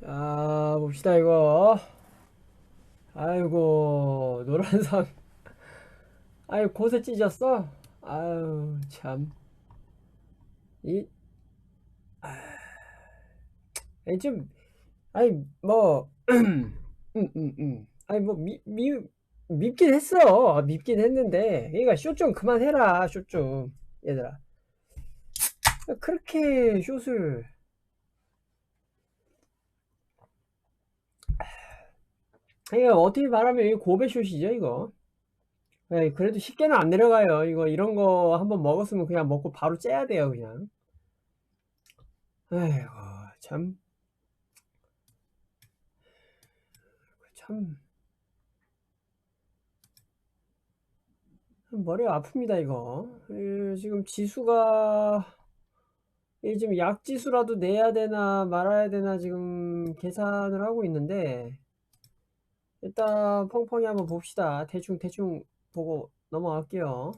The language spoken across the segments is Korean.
자, 봅시다, 이거. 아이고, 노란선. 아유, 곳에 찢었어? 아유, 참. 이, 아니, 좀, 아니, 뭐, 음, 음, 음. 아니, 뭐, 미, 미, 밉긴 했어. 밉긴 했는데. 그러니까, 쇼 좀 그만해라, 쇼 좀. 얘들아. 그렇게 숏을. 그러니까, 어떻게 말하면, 이게 고배 숏이죠, 이거. 네, 그래도 쉽게는 안 내려가요. 이거 이런 거 한번 먹었으면 그냥 먹고 바로 째야 돼요, 그냥. 아이고, 참. 참. 머리가 아픕니다, 이거. 이, 지금 지수가, 이 지금 약지수라도 내야 되나 말아야 되나 지금 계산을 하고 있는데, 일단 펑펑이 한번 봅시다. 대충, 대충 보고 넘어갈게요.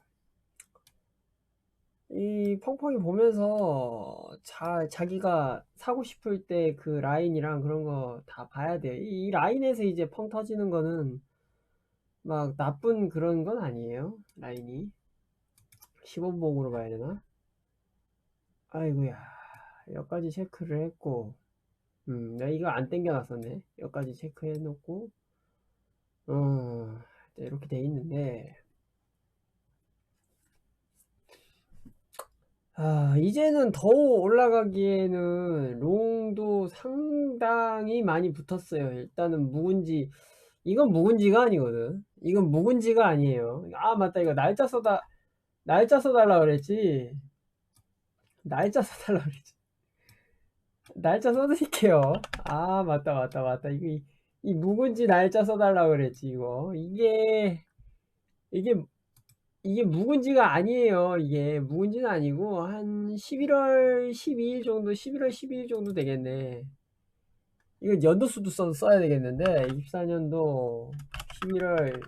이 펑펑이 보면서 자, 자기가 사고 싶을 때 그 라인이랑 그런 거 다 봐야 돼요. 이, 이 라인에서 이제 펑 터지는 거는 막 나쁜 그런 건 아니에요. 라인이. 15봉으로 봐야 되나? 아이고야. 여기까지 체크를 했고, 음, 나 이거 안 땡겨놨었네. 여기까지 체크해 놓고, 어, 이렇게 돼 있는데, 아, 이제는 더 올라가기에는 롱도 상당히 많이 붙었어요. 일단은 묵은지, 이건 묵은지가 아니거든. 이건 묵은지가 아니에요. 아, 맞다. 이거 날짜 써다, 날짜 써달라 그랬지. 날짜 써달라 그랬지. 날짜 써드릴게요. 아, 맞다, 맞다, 맞다. 이거, 이, 이 묵은지 날짜 써달라 그랬지, 이거. 이게, 이게 이게 묵은지가 아니에요. 이게 묵은지는 아니고 한 11월 12일 정도, 11월 12일 정도 되겠네. 이거 연도수도 써, 써야 되겠는데 24년도 11월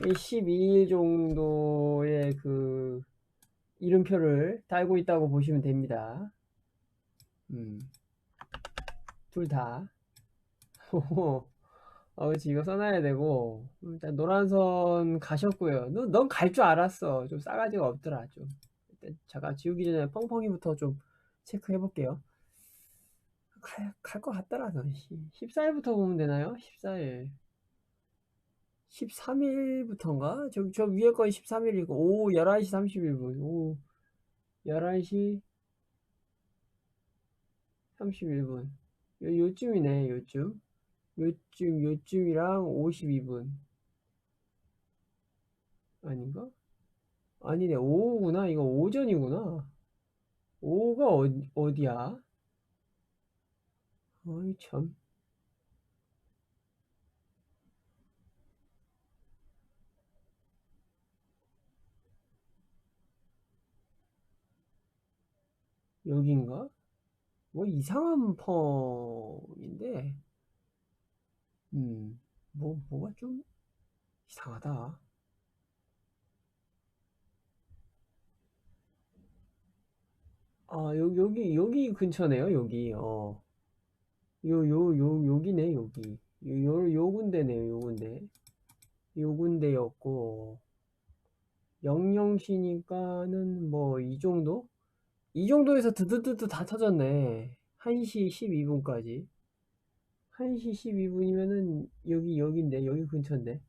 12일 정도의 그 이름표를 달고 있다고 보시면 됩니다. 음. 둘 다. 어, 그렇지. 이거 써놔야 되고. 일단 노란선 가셨고요. 너, 넌 갈 줄 알았어. 좀 싸가지가 없더라, 좀. 일단 제가 지우기 전에 펑펑이부터 좀 체크해 볼게요. 갈, 갈 것 같더라, 너. 14일부터 보면 되나요? 14일. 13일부터인가? 저, 저 위에 거 13일이고, 오, 11시 31분. 오, 11시 31분. 요, 요쯤이네, 요쯤. 요쯤, 요쯤이랑 52분. 아닌가? 아니네, 오후구나. 이거 오전이구나. 오후가 어디, 어디야? 어이, 참. 여긴가? 뭐 이상한 펑인데 음, 뭐, 뭐가 좀 이상하다. 아, 여, 여기, 여기 근처네요, 여기. 어. 요, 요, 요, 여기네, 여기. 요, 요, 요 군데네요, 요 군데. 요 군데였고, 영영시니까는 뭐, 이 정도? 이 정도에서 드드드드 다 터졌네. 1시 12분까지. 1시 12분이면은 여기 여기인데 여기 근처인데.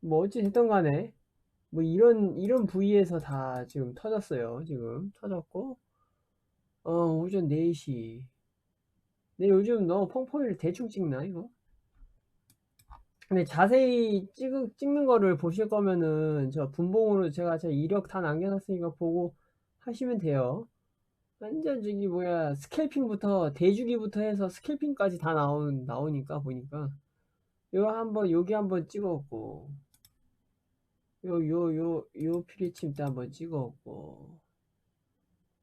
뭐 어찌 됐든 간에 뭐 이런 이런 부위에서 다 지금 터졌어요 지금. 터졌고. 어 오전 4시. 근데 요즘 너 펑펑이를 대충 찍나 이거? 근데 자세히 찍, 찍는 거를 보실 거면은 저 분봉으로 제가 제 이력 다 남겨놨으니까 보고 하시면 돼요 완전 저기 뭐야 스캘핑부터 대주기부터 해서 스캘핑까지 다 나온 나오니까 보니까. 요 한번 여기 한번 찍었고 요 요 요 요 피리침 때 한번 찍었고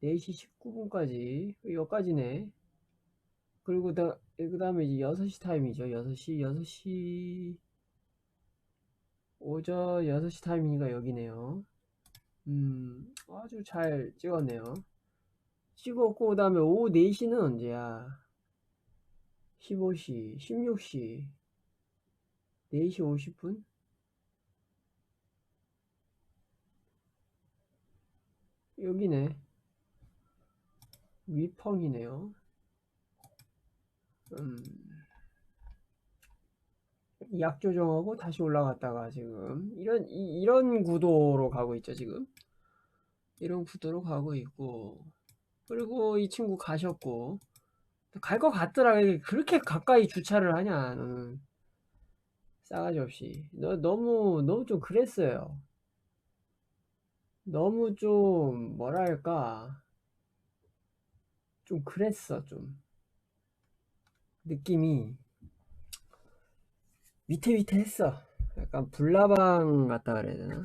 4시 19분까지 여기까지네. 그리고 다, 그 다음에 이제 6시 타임이죠. 6시 6시 오전 6시 타임이니까 여기네요. 음 아주 잘 찍었네요 찍었고 그 다음에 오후 4시는 언제야 15시, 16시, 4시 50분? 여기네. 위펑이네요. 음, 약 조정하고 다시 올라갔다가 지금 이런 이, 이런 구도로 가고 있죠 지금 이런 구도로 가고 있고 그리고 이 친구 가셨고. 갈 것 같더라. 이게 그렇게 가까이 주차를 하냐 너는. 싸가지 없이. 너 너무 너무 좀 그랬어요. 너무 좀 뭐랄까. 좀 그랬어 좀. 느낌이 위태위태했어. 약간 불나방 같다 그래야 되나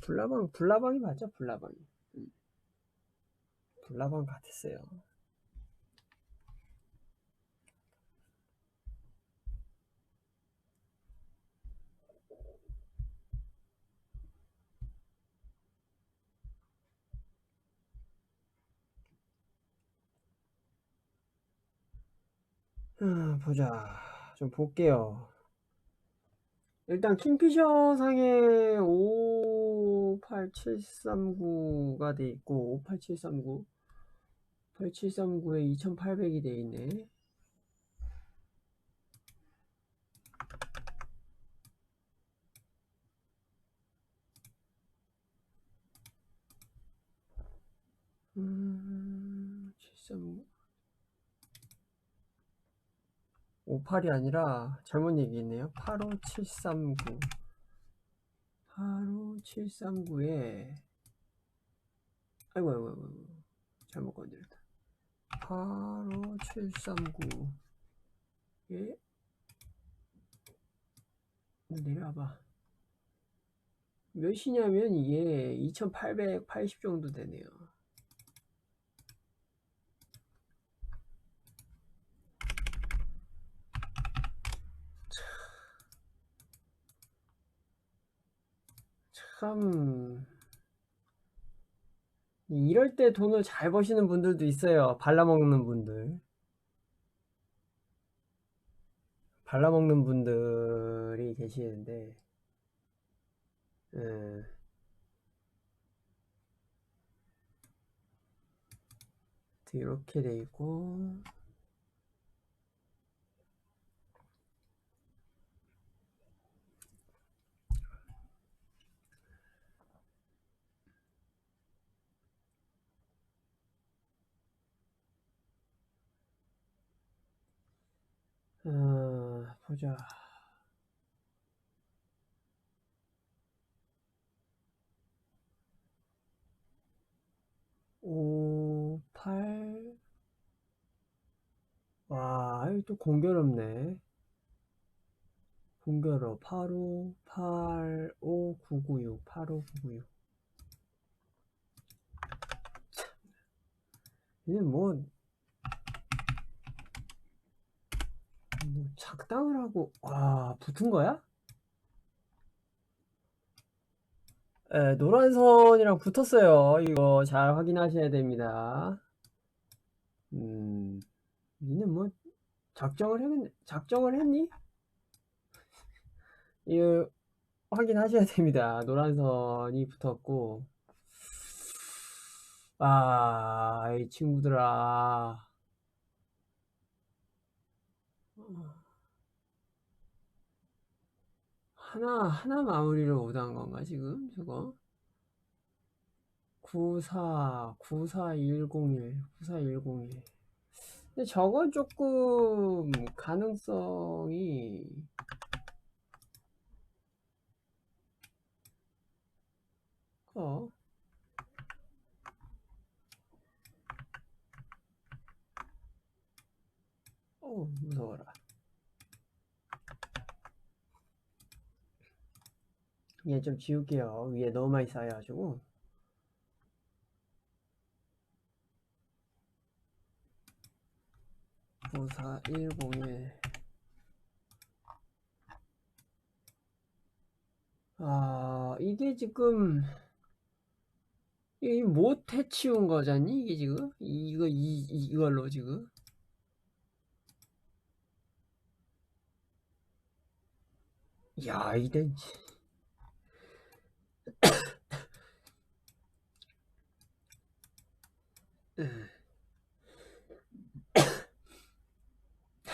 불나방 불나방이 맞죠 불나방이 음. 불나방 같았어요 아, 보자. 좀 볼게요. 일단 킹피셔 상에 58739가 돼 있고 58739 8739에 2800이 돼 있네. 음, 739 58이 아니라 잘못 얘기했네요. 85739 85739에 아이고 아이고 아이고 잘못 건드렸다. 85739에 내려와봐. 몇이냐면 이게 2880 정도 되네요. 참 이럴 때 돈을 잘 버시는 분들도 있어요. 발라먹는 분들. 발라먹는 분들이 계시는데 예. 이렇게 돼 있고 어, 보 자. 오, 팔. 와, 이또 공교롭네. 공교롭. 85, 85, 996, 85996. 참. 이게 뭐, 뭐 작당을 하고 와 붙은 거야? 에, 노란 선이랑 붙었어요. 이거 잘 확인하셔야 됩니다. 음, 니는 뭐 작정을 했 작정을 했니? 이거 확인하셔야 됩니다. 노란 선이 붙었고, 아, 이 친구들아. 하나, 하나 마무리를 못한 건가, 지금? 저거? 94, 94101, 94101. 근데 저건 조금 가능성이 커. 어, 무서워라. 얘 좀 지울게요. 위에 너무 많이 쌓여가지고. 구사 101 아, 이게 지금 이게 못 해치운 거잖니 이게 지금 이거 이 이걸로 지금 야 이래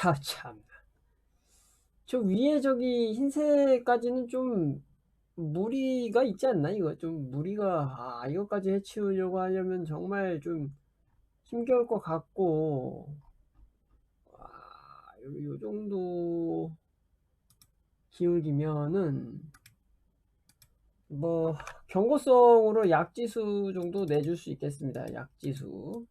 아 참. 저 위에 저기 흰색까지는 좀 무리가 있지 않나? 이거 좀 무리가 아 이것까지 해치우려고 하려면 정말 좀 힘겨울 것 같고. 아, 요, 요 정도 기울기면은 뭐 경고성으로 약지수 정도 내줄 수 있겠습니다. 약지수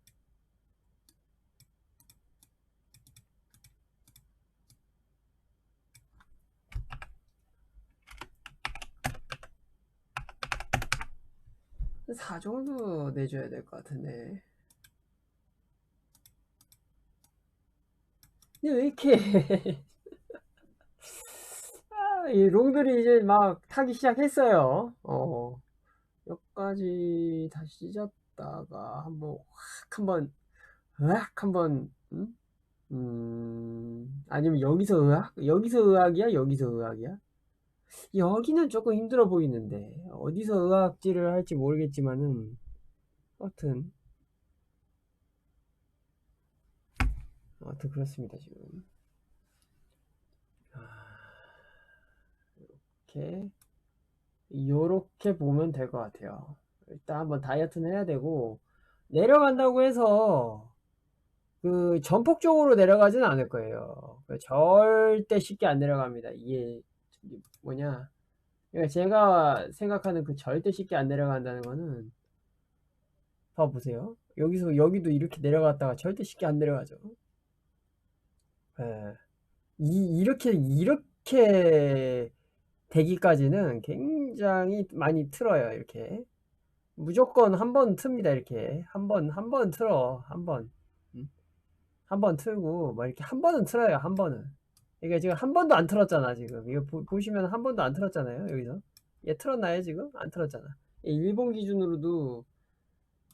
사 정도 내줘야 될 것 같은데. 근데 왜 이렇게 아, 이 롱들이 이제 막 타기 시작했어요. 어. 여기까지 다시 찢었다가 한번 확 한번 으악 한번 음? 음 아니면 여기서 의학 여기서 의학이야? 여기서 의학이야 여기는 조금 힘들어 보이는데 어디서 의학질을 할지 모르겠지만은 하여튼 아무튼 그렇습니다 지금. 아, 이렇게 요렇게 보면 될 것 같아요. 일단 한번 다이어트는 해야 되고 내려간다고 해서 그 전폭적으로 내려가지는 않을 거예요. 절대 쉽게 안 내려갑니다. 이게 뭐냐? 그러니까 제가 생각하는 그 절대 쉽게 안 내려간다는 거는 봐보세요. 여기서 여기도 이렇게 내려갔다가 절대 쉽게 안 내려가죠. 예. 이, 이렇게 이렇게 되기까지는 굉장히 많이 틀어요 이렇게. 무조건 한 번 틉니다 이렇게. 한 번 한 번 틀어 한번. 음? 한번 틀고 뭐 이렇게 한 번은 틀어요 한 번은 그러니까 지금 한 번도 안 틀었잖아 지금. 이거 보, 시면한 번도 안 틀었잖아요 여기서. 얘 틀었나요 지금? 안 틀었잖아. 일본 기준으로도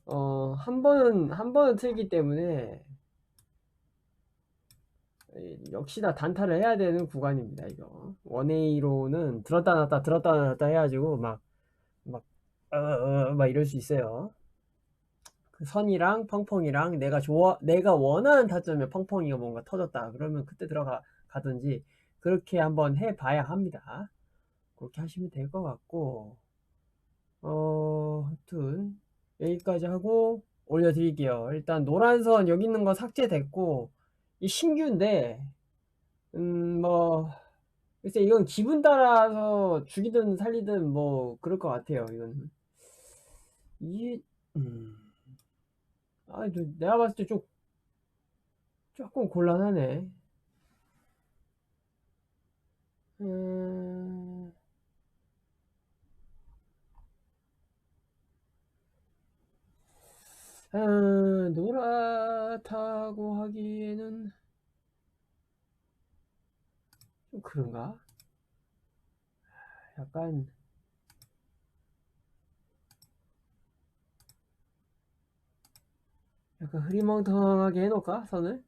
어 한 번은 한 번은 틀기 때문에 역시나 단타를 해야 되는 구간입니다 이거. 원웨이로는 들었다 놨다 들었다 놨다 해가지고 막 막 어, 어, 막 이럴 수 있어요. 그 선이랑 펑펑이랑 내가 좋아 내가 원하는 타점에 펑펑이가 뭔가 터졌다. 그러면 그때 들어가 가든지 그렇게 한번 해봐야 합니다. 그렇게 하시면 될 것 같고 어 하여튼 여기까지 하고 올려드릴게요. 일단 노란 선 여기 있는 거 삭제됐고 이 신규인데 음뭐 글쎄 이건 기분 따라서 죽이든 살리든 뭐 그럴 것 같아요. 이건 이 음. 아, 내가 봤을 때 좀 조금 곤란하네. 음... 아, 노랗다고 하기에는 좀 그런가? 약간 약간 흐리멍텅하게 해놓을까? 선을?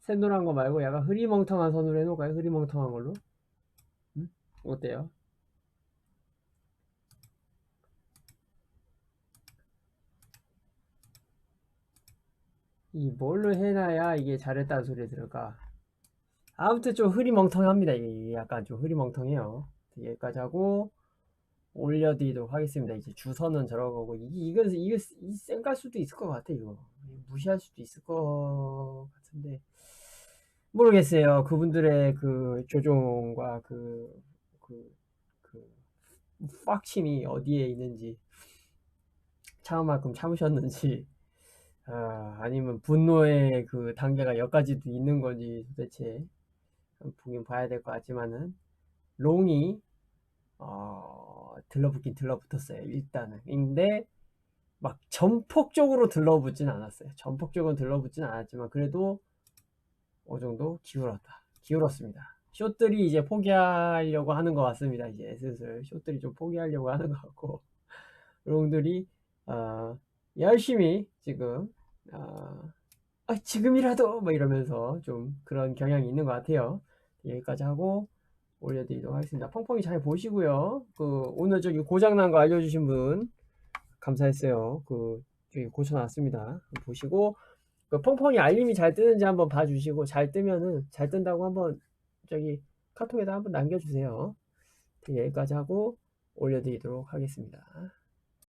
새노란 거 말고 약간 흐리멍텅한 선으로 해놓을까요? 흐리멍텅한 걸로? 어때요? 이 뭘로 해놔야 이게 잘했다는 소리 들을까? 아무튼 좀 흐리멍텅합니다. 이게 약간 좀 흐리멍텅해요. 여기까지 하고 올려드리도록 하겠습니다. 이제 주선은 저러고 이게 이거 이거 쌩갈 수도 있을 것 같아 이거 무시할 수도 있을 것 같은데 모르겠어요. 그분들의 그 조종과 그 그, 그, 빡침이 어디에 있는지, 참을 만큼 참으셨는지, 아, 아니면 분노의 그 단계가 여기까지도 있는 건지 도대체 보긴 봐야 될 것 같지만은, 롱이, 어, 들러붙긴 들러붙었어요. 일단은. 근데, 막 전폭적으로 들러붙진 않았어요. 전폭적으로 들러붙진 않았지만, 그래도 어느 정도 기울었다. 기울었습니다. 숏들이 이제 포기하려고 하는 것 같습니다. 이제 슬슬 숏들이 좀 포기하려고 하는 것 같고 롱들이 어, 열심히 지금 아, 아, 지금이라도 뭐 이러면서 좀 그런 경향이 있는 것 같아요. 여기까지 하고 올려드리도록 하겠습니다. 펑펑이 잘 보시고요. 그 오늘 저기 고장난 거 알려주신 분 감사했어요. 그 저기 고쳐놨습니다. 보시고 그 펑펑이 알림이 잘 뜨는지 한번 봐주시고 잘 뜨면은 잘 뜬다고 한번 저기 카톡에다 한번 남겨주세요. 여기까지 하고 올려드리도록 하겠습니다.